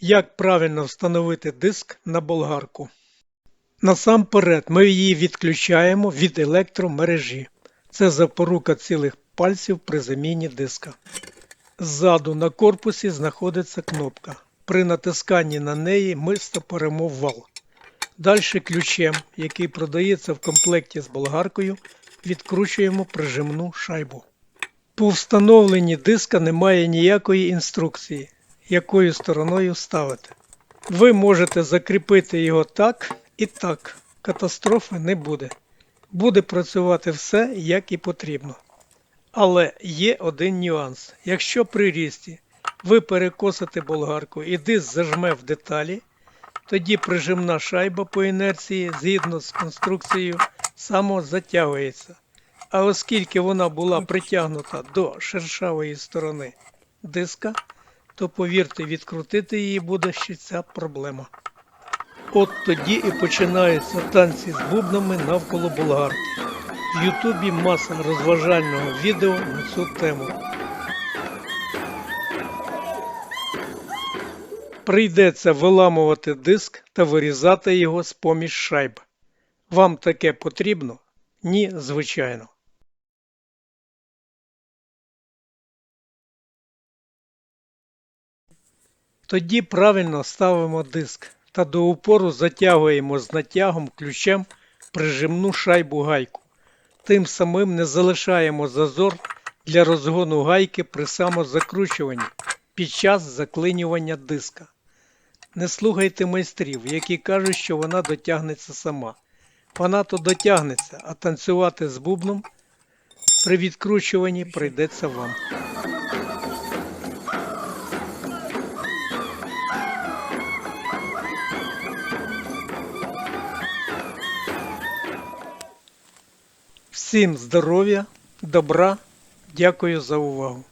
Як правильно встановити диск на болгарку? Насамперед ми її відключаємо від електромережі. Це запорука цілих пальців при заміні диска. Ззаду на корпусі знаходиться кнопка. При натисканні на неї ми стопоримо вал. Далі ключем, який продається в комплекті з болгаркою, відкручуємо прижимну шайбу. По встановленні диска немає ніякої інструкції, якою стороною ставити. Ви можете закріпити його так і так. Катастрофи не буде. Буде працювати все, як і потрібно. Але є один нюанс. Якщо при рісті ви перекосите болгарку і диск зажме в деталі, тоді прижимна шайба по інерції згідно з конструкцією самозатягується. А оскільки вона була притягнута до шершавої сторони диска, то повірте, відкрутити її буде ще ця проблема. От тоді і починаються танці з бубнами навколо болгарки. В Ютубі маса розважального відео на цю тему. Прийдеться виламувати диск та вирізати його з поміж шайб. Вам таке потрібно? Ні, звичайно. Тоді правильно ставимо диск та до упору затягуємо з натягом ключем прижимну шайбу гайку. Тим самим не залишаємо зазор для розгону гайки при самозакручуванні під час заклинювання диска. Не слухайте майстрів, які кажуть, що вона дотягнеться сама. Вона то дотягнеться, а танцювати з бубном при відкручуванні прийдеться вам. Всім здоров'я, добра, дякую за увагу.